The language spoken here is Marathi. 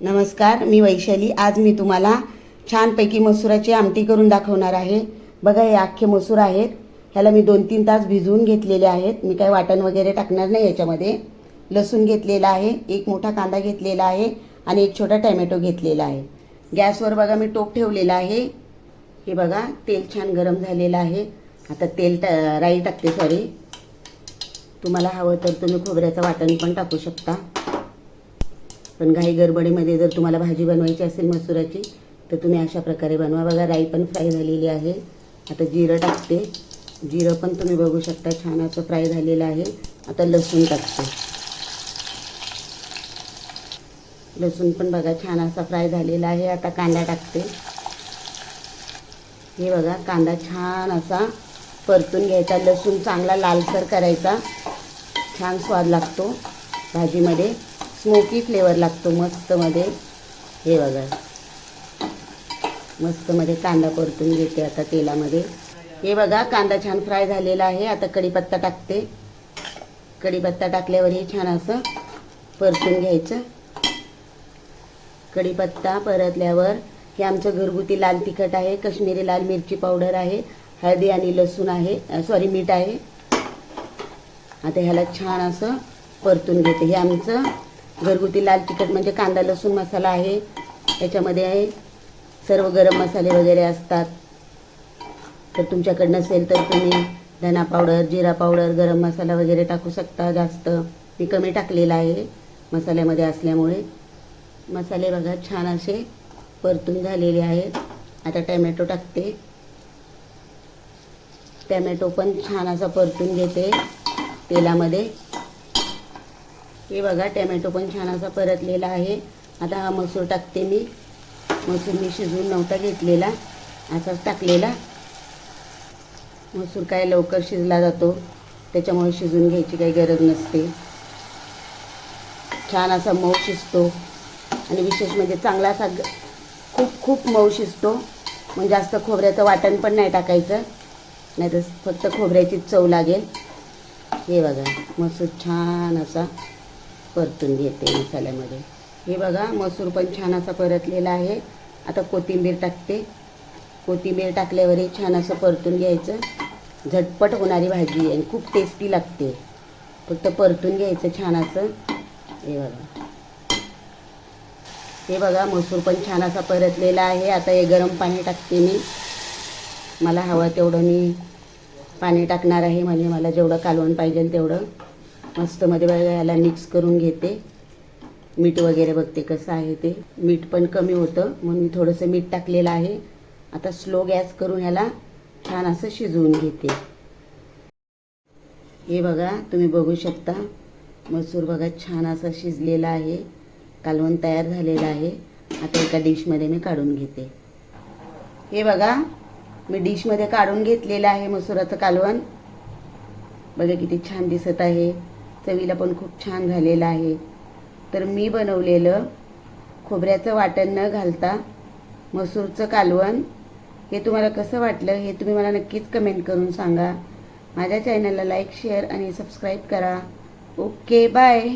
नमस्कार मी वैशाली. आज मी तुम्हाला छानपैकी मसुराची आमटी करून दाखवणार आहे. बघा हे अख्खे मसूर आहेत. ह्याला मी दोन तीन तास भिजवून घेतलेले आहेत. मी काही वाटण वगैरे टाकणार नाही याच्यामध्ये. लसूण घेतलेला आहे एक मोठा कांदा घेतलेला आहे आणि एक छोटा टॅमॅटो घेतलेला आहे. गॅसवर बघा मी टोप ठेवलेला आहे. हे बघा तेल छान गरम झालेलं आहे. आता तेल टा राई टाकते सॉरी तुम्हाला हवं तर तुम्ही खोबऱ्याचं वाटण पण टाकू शकता. पण घाई गडबडीमध्ये जर तुम्हाला भाजी बनवायची असेल मसुराची तर तुम्ही अशा प्रकारे बनवा. बघा राई पण फ्राय झालेली आहे. आता जिरं टाकते. जिरं पण तुम्ही बघू शकता छान असं फ्राय झालेलं आहे. आता लसूण टाकते. लसूण पण बघा छान असा फ्राय झालेला आहे. आता कांदा टाकते. हे बघा कांदा छान असा परतून घ्यायचा. लसूण चांगला लालसर करायचा. छान स्वाद लागतो भाजीमध्ये. स्मोकी फ्लेवर लागतो मस्तमध्ये. हे बघा. मस्तमध्ये कांदा परतून घेते आता तेलामध्ये. हे बघा कांदा छान फ्राय झालेला आहे. आता कढीपत्ता टाकते. कढीपत्ता टाकल्यावर हे छान असं परतून घ्यायचं. कढीपत्ता परतल्यावर हे आमचं घरगुती लाल तिखट आहे कश्मीरी लाल मिरची पावडर आहे हळदी आणि लसूण आहे सॉरी मीठ आहे. आता ह्याला छान असं परतून घेते. हे आमचं घरगुती लाल तिखट म्हणजे कांदा लसूण मसाला आहे. याच्यामध्ये आहे सर्व गरम मसाले वगैरे असतात. तर तुमच्याकडे नसेल तर तुम्ही धना पावडर जिरा पावडर गरम मसाला वगैरे टाकू शकता जास्त. मी कमी टाकलेला आहे मसाल्यामध्ये असल्यामुळे. मसाले बघा छान असे परतून झालेले आहेत. आता टॅमॅटो टाकते. टॅमॅटो पण छान असा परतून घेते तेलामध्ये. हे बघा टॅमॅटो पण छान असा परतलेला आहे. आता हा मसूर टाकते मी. मसूर मी शिजवून नव्हता घेतलेला. असाच टाकलेला. मसूर काय लवकर शिजला जातो. त्याच्यामुळे शिजून घ्यायची काही गरज नसते. छान असा मऊ शिजतो. आणि विशेष म्हणजे चांगला असा ग- खूप खूप मऊ शिजतो. म्हणजे जास्त खोबऱ्याचं वाटण पण नाही टाकायचं. नाही तर फक्त खोबऱ्याचीच चव लागेल. हे बघा मसूर छान असा परतून घेते मसाल्यामध्ये. हे बघा मसूर पण छान असा परतलेला आहे. आता कोथिंबीर टाकते. कोथिंबीर टाकल्यावरही छान असं परतून घ्यायचं. झटपट होणारी भाजी आहे आणि खूप टेस्टी लागते. फक्त परतून घ्यायचं छान असं. हे बघा. हे बघा मसूर पण छान असा परतलेला आहे. आता हे गरम पाणी टाकते मी. मला हवं तेवढं मी पाणी टाकणार आहे. म्हणजे मला जेवढं कालवण पाहिजे तेवढं. मस्तमध्ये बघा याला मिक्स करून घेते. मीठ वगैरे बघते कसं आहे ते. मीठ पण कमी होतं म्हणून मी थोडंसं मीठ टाकलेलं आहे. आता स्लो गॅस करून ह्याला छान असं शिजवून घेते. हे बघा तुम्ही बघू शकता. मसूर बघा छान असा शिजलेला आहे. कालवण तयार झालेलं आहे. आता एका डिशमध्ये मी काढून घेते. हे बघा मी डिशमध्ये काढून घेतलेलं आहे मसुराचं कालवण. बघा किती छान दिसत आहे. चवीला पण खूप छान झालेलं आहे. तर मी बनवलेलं खोबऱ्याचं वाटण न घालता मसूरचं कालवण. हे तुम्हाला कसं वाटलं हे तुम्ही मला नक्कीच कमेंट करून सांगा. माझ्या चॅनलला लाईक शेअर आणि सबस्क्राईब करा. Okay bye.